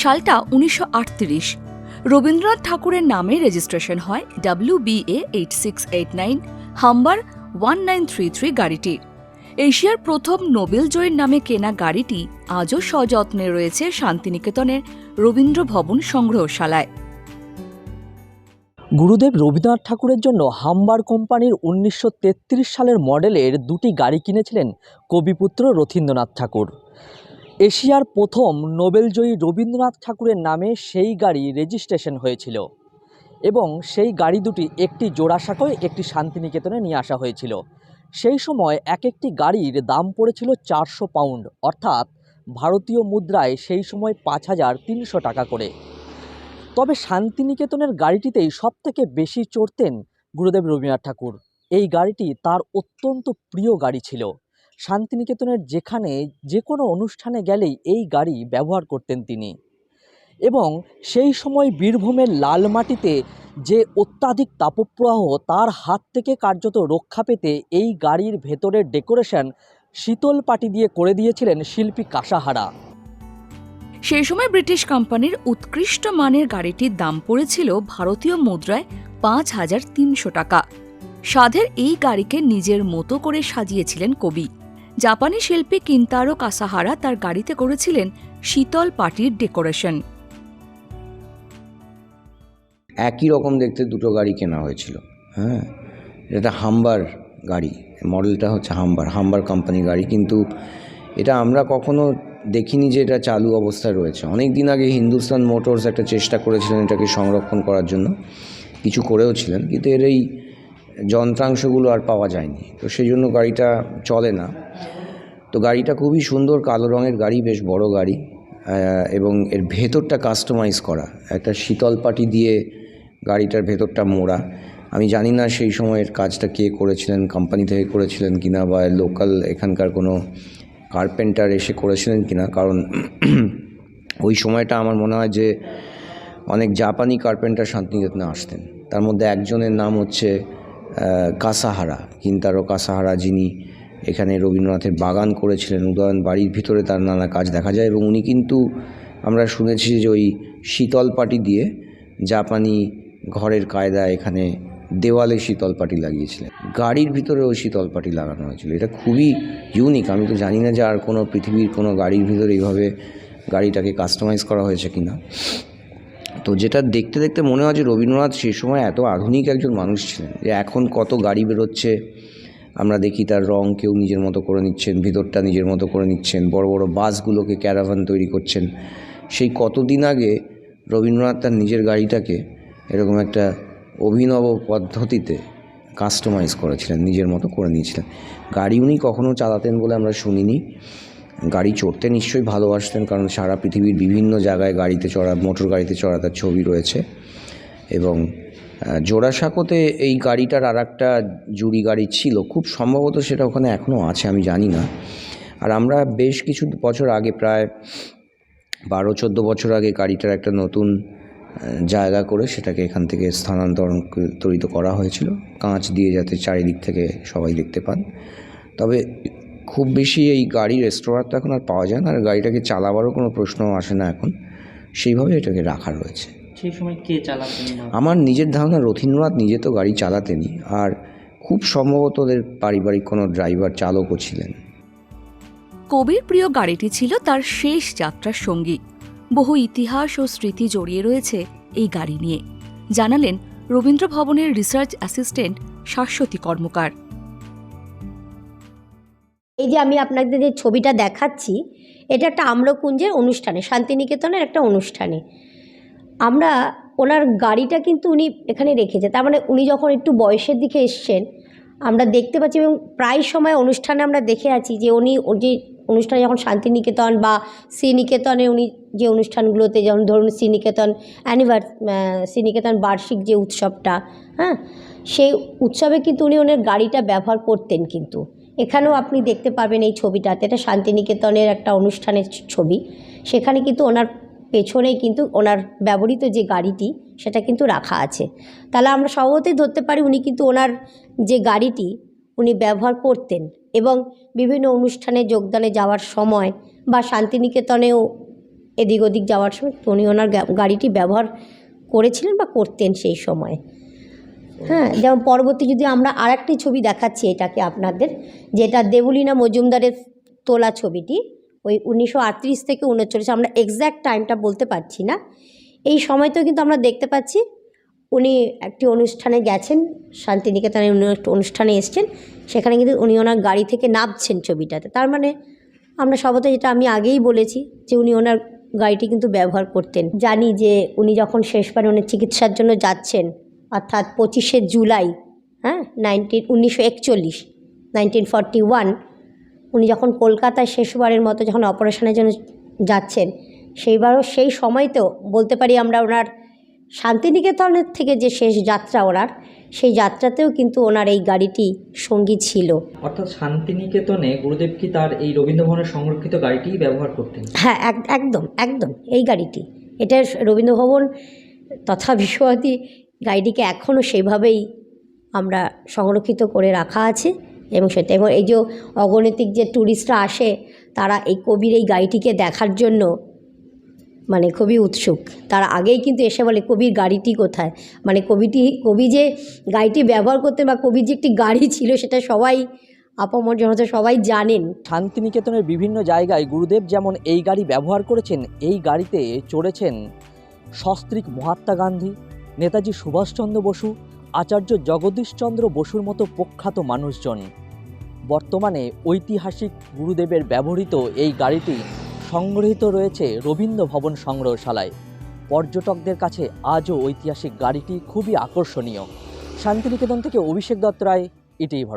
সালটা উনিশশো আটত্রিশ। রবীন্দ্রনাথ ঠাকুরের নামে রেজিস্ট্রেশন হয় W B A eight six eight nine number one nine three three গাড়িটির এশিয়ার প্রথম নোবেল জয়ীর নামে কেনা গাড়িটি আজও সযত্নে রয়েছে শান্তিনিকেতনের রবীন্দ্র ভবন সংগ্রহশালায়। গুরুদেব রবীন্দ্রনাথ ঠাকুরের জন্য হাম্বার কোম্পানির উনিশশো তেত্রিশ সালের মডেলের দুটি গাড়ি কিনেছিলেন কবিপুত্র রথীন্দ্রনাথ ঠাকুর। এশিয়ার প্রথম নোবেলজয়ী রবীন্দ্রনাথ ঠাকুরের নামে সেই গাড়ি রেজিস্ট্রেশন হয়েছিল। এবং সেই গাড়ি দুটি একটি জোড়াসাঁকোয়, একটি শান্তিনিকেতনে নিয়ে আসা হয়েছিল। সেই সময় এক একটি গাড়ির দাম পড়েছিল চারশো পাউন্ড, অর্থাৎ ভারতীয় মুদ্রায় সেই সময় পাঁচ হাজার তিনশো টাকা করে। তবে শান্তিনিকেতনের গাড়িটিতেই সবথেকে বেশি চড়তেন গুরুদেব রবীন্দ্রনাথ ঠাকুর। এই গাড়িটি তার অত্যন্ত প্রিয় গাড়ি ছিল। শান্তিনিকেতনের যেখানে যে কোনো অনুষ্ঠানে গেলেই এই গাড়ি ব্যবহার করতেন তিনি। এবং সেই সময় বীরভূমের লাল মাটিতে যে অত্যাধিক তাপপ্রবাহ তার হাত থেকে কার্যত রক্ষা পেতে এই গাড়ির ভেতরের ডেকোরেশন শীতল পাটি দিয়ে করে দিয়েছিলেন শিল্পী কাসাহারা সেই সময় ব্রিটিশ কোম্পানির উৎকৃষ্ট মানের গাড়িটির দাম পড়েছিল ভারতীয় মুদ্রায় পাঁচ হাজার তিনশো টাকা। সাধের এই গাড়িকে নিজের মতো করে সাজিয়েছিলেন কবি। জাপানি শিল্পী কিন্তারো কাসাহারা তার গাড়িতে করেছিলেন শীতল পাটির ডেকোরেশন। একই রকম দেখতে দুটো গাড়ি কেনা হয়েছিল হ্যাঁ? এটা হাম্বার গাড়ি, মডেলটা হচ্ছে হাম্বার হাম্বার কোম্পানি গাড়ি, কিন্তু এটা আমরা কখনো দেখিনি যে এটা চালু অবস্থায় রয়েছে। অনেক দিন আগে হিন্দুস্তান মোটরস একটা চেষ্টা করেছিলেন এটাকে সংরক্ষণ করার জন্য, কিছু করেও ছিলেন, কিন্তু এর এই যন্ত্রাংশগুলো আর পাওয়া যায়নি। তো সেই জন্য গাড়িটা চলে না। তো গাড়িটা খুবই সুন্দর, কালো রঙের গাড়ি, বেশ বড় গাড়ি এবং এর ভেতরটা কাস্টমাইজ করা। একটা শীতল পাটি দিয়ে গাড়িটার ভেতরটা মোড়া। আমি জানি না সেই সময়ের কাজটা কে করেছিলেন কোম্পানি থেকে করেছিলেন কিনা বা লোকাল এখানকার কোনো কার্পেন্টার এসে করেছিলেন কিনা। কারণ ওই সময়টা আমার মনে হয় যে অনেক জাপানি কার্পেন্টার শান্তিনিকেতনে আসতেন। তার মধ্যে একজনের নাম হচ্ছে কাসাহারা, কিন্তারো কাসাহারা যিনি এখানে রবীন্দ্রনাথের বাগান করেছিলেন, উদয়ন বাড়ির ভিতরে তার নানা কাজ দেখা যায় এবং উনি কিন্তু আমরা শুনেছি যে ওই শীতল পাটি দিয়ে জাপানি ঘরের কায়দা এখানে দেওয়ালে শীতল পাটি লাগিয়েছিলেন। গাড়ির ভিতরেও শীতল পাটি লাগানো হয়েছিল। এটা খুবই ইউনিক আমি তো জানি না যে আর কোনো পৃথিবীর কোনো গাড়ির ভিতরে এইভাবে গাড়িটাকে কাস্টমাইজ করা হয়েছে কি না তো যেটা দেখতে দেখতে মনে হয় যে রবীন্দ্রনাথ সেই সময় এত আধুনিক একজন মানুষ ছিলেন যে এখন কত গাড়ি বেরোচ্ছে, আমরা দেখি তার রং কেউ নিজের মতো করে নিচ্ছেন, ভিতরটা নিজের মতো করে নিচ্ছেন, বড় বড় বাসগুলোকে ক্যারাভান তৈরি করছেন। সেই কতদিন আগে রবীন্দ্রনাথ তার নিজের গাড়িটাকে এরকম একটা অভিনব পদ্ধতিতে কাস্টমাইজ করেছিলেন, নিজের মতো করে নিয়েছিলেন। গাড়ি উনি কখনও চালাতেন বলে আমরা শুনিনি। গাড়ি চড়তে নিশ্চয়ই ভালোবাসতেন, কারণ সারা পৃথিবীর বিভিন্ন জায়গায় গাড়িতে চড়া, মোটর গাড়িতে চড়া তার ছবি রয়েছে। এবং জোড়াসাঁকোতে এই গাড়িটার আর একটা জুড়ি গাড়ি ছিল। খুব সম্ভবত সেটা ওখানে এখনও আছে, আমি জানি না। আর আমরা বেশ কিছু বছর আগে, প্রায় বারো, চোদ্দ বছর আগে গাড়িটার একটা নতুন জায়গা করে সেটাকে এখান থেকে স্থানান্তরিত করা হয়েছিল। কাঁচ দিয়ে যাতে চারিদিক থেকে সবাই দেখতে পান। তবে খুব বেশি এই গাড়ি রেস্তোরাঁ তো এখন আর পাওয়া যায় না। আর গাড়িটাকে চালাবারও কোনো প্রশ্ন আসে না এখন। সেইভাবে এটাকে রাখা রয়েছে। সেই সময় কে চালাতেন আমার নিজের ধারণা রথীন্দ্রনাথ নিজে তো গাড়ি চালাতেনই। আর খুব সম্ভবত ওদের পারিবারিক কোনো ড্রাইভার চালকও ছিলেন। কবির প্রিয় গাড়িটি ছিল তার শেষ যাত্রার সঙ্গী। বহু ইতিহাস ও স্মৃতি জড়িয়ে রয়েছে এই গাড়ি নিয়ে। জানালেন রবীন্দ্র ভবনের রিসার্চ অ্যাসিস্ট্যান্ট শাশ্বতী কর্মকার। এই যে আমি আপনাদের যে ছবিটা দেখাচ্ছি, এটা একটা আম্রকুঞ্জের অনুষ্ঠানে, শান্তিনিকেতনের একটা অনুষ্ঠানে। আমরা ওনার গাড়িটা কিন্তু উনি এখানে রেখেছে। তার মানে উনি যখন একটু বয়সের দিকে এসছেন, আমরা দেখতে পাচ্ছি এবং প্রায় সময় অনুষ্ঠানে আমরা দেখে আছি যে উনি যে অনুষ্ঠানে যখন শান্তিনিকেতন বা শ্রীনিকেতনে উনি যে অনুষ্ঠানগুলোতে যেমন ধরুন শ্রীনিকেতন অ্যানিভার্স শ্রীনিকেতন বার্ষিক যে উৎসবটা হ্যাঁ? সেই উৎসবে কিন্তু উনি ওনার গাড়িটা ব্যবহার করতেন কিন্তু। এখানেও আপনি দেখতে পাবেন এই ছবিটাতে। এটা শান্তিনিকেতনের একটা অনুষ্ঠানের ছবি। সেখানে কিন্তু ওনার পেছনেই কিন্তু ওনার ব্যবহৃত যে গাড়িটি, সেটা কিন্তু রাখা আছে। তাহলে আমরা স্বভাবতই ধরতে পারি উনি কিন্তু ওনার যে গাড়িটি উনি ব্যবহার করতেন এবং বিভিন্ন অনুষ্ঠানে যোগদানে যাওয়ার সময় বা শান্তিনিকেতনেও এদিক ওদিক যাওয়ার সময় উনি ওনার গাড়িটি ব্যবহার করেছিলেন বা করতেন সেই সময়। হ্যাঁ যেমন পরবর্তী যদি আমরা আরেকটি ছবি দেখাচ্ছি এটাকে আপনাদের, যেটা দেবলীনা মজুমদারের তোলা ছবিটি, ওই উনিশশো আটত্রিশ থেকে উনচল্লিশ, আমরা এক্স্যাক্ট টাইমটা বলতে পারছি না। এই সময়তেও কিন্তু আমরা দেখতে পাচ্ছি উনি একটি অনুষ্ঠানে গেছেন, শান্তিনিকেতনের উনি অনুষ্ঠানে এসছেন, সেখানে কিন্তু উনি ওনার গাড়ি থেকে নামছেন ছবিটাতে। তার মানে আমরা সবতে যেটা আমি আগেই বলেছি যে উনি ওনার গাড়িটি কিন্তু ব্যবহার করতেন। জানি যে উনি যখন শেষবার উনি চিকিৎসার জন্য যাচ্ছেন, অর্থাৎ পঁচিশে জুলাই হ্যাঁ নাইনটিন, উনিশশো একচল্লিশ, নাইনটিন ফর্টি ওয়ান, উনি যখন কলকাতায় শেষবারের মতো যখন অপারেশনের জন্য যাচ্ছেন, সেইবারও সেই সময়তেও বলতে পারি আমরা ওনার শান্তিনিকেতনের থেকে যে শেষ যাত্রা ওনার সেই যাত্রাতেও কিন্তু ওনার এই গাড়িটি সঙ্গী ছিল। অর্থাৎ শান্তিনিকেতনে গুরুদেব কি তার এই রবীন্দ্রভবনের সংরক্ষিত গাড়িটি ব্যবহার করতেন? হ্যাঁ এক- একদম একদম এই গাড়িটি। এটা রবীন্দ্রভবন তথা বিশ্বভারতী গাড়িটিকে এখনও সেভাবেই আমরা সংরক্ষিত করে রাখা আছে এবং সেটা এবং এই যে অগণিতিক যে ট্যুরিস্টরা আসে তারা এই কবির এই গাড়িটিকে দেখার জন্য মানে খুবই উৎসুক। তার আগেই কিন্তু এসে বলে, কবির গাড়িটি কোথায়? মানে কবিটি, কবি যে গাড়িটি ব্যবহার করতেন বা কবির যে একটি গাড়ি ছিল, সেটা সবাই, আপামর জনতা সবাই জানেন। শান্তিনিকেতনের বিভিন্ন জায়গায় গুরুদেব যেমন এই গাড়ি ব্যবহার করেছেন, এই গাড়িতে চড়েছেন সস্ত্রীক মহাত্মা গান্ধী, নেতাজি সুভাষচন্দ্র বসু, আচার্য জগদীশচন্দ্র বসুর মতো প্রখ্যাত মানুষজন। বর্তমানে ঐতিহাসিক গুরুদেবের ব্যবহৃত এই গাড়িটি সংগৃহীত রয়েছে রবীন্দ্র ভবন সংগ্রহশালায়। পর্যটকদের কাছে আজও ঐতিহাসিক গাড়িটি খুবই আকর্ষণীয়। শান্তিনিকেতন থেকে অভিষেক দত্ত রায় এটাই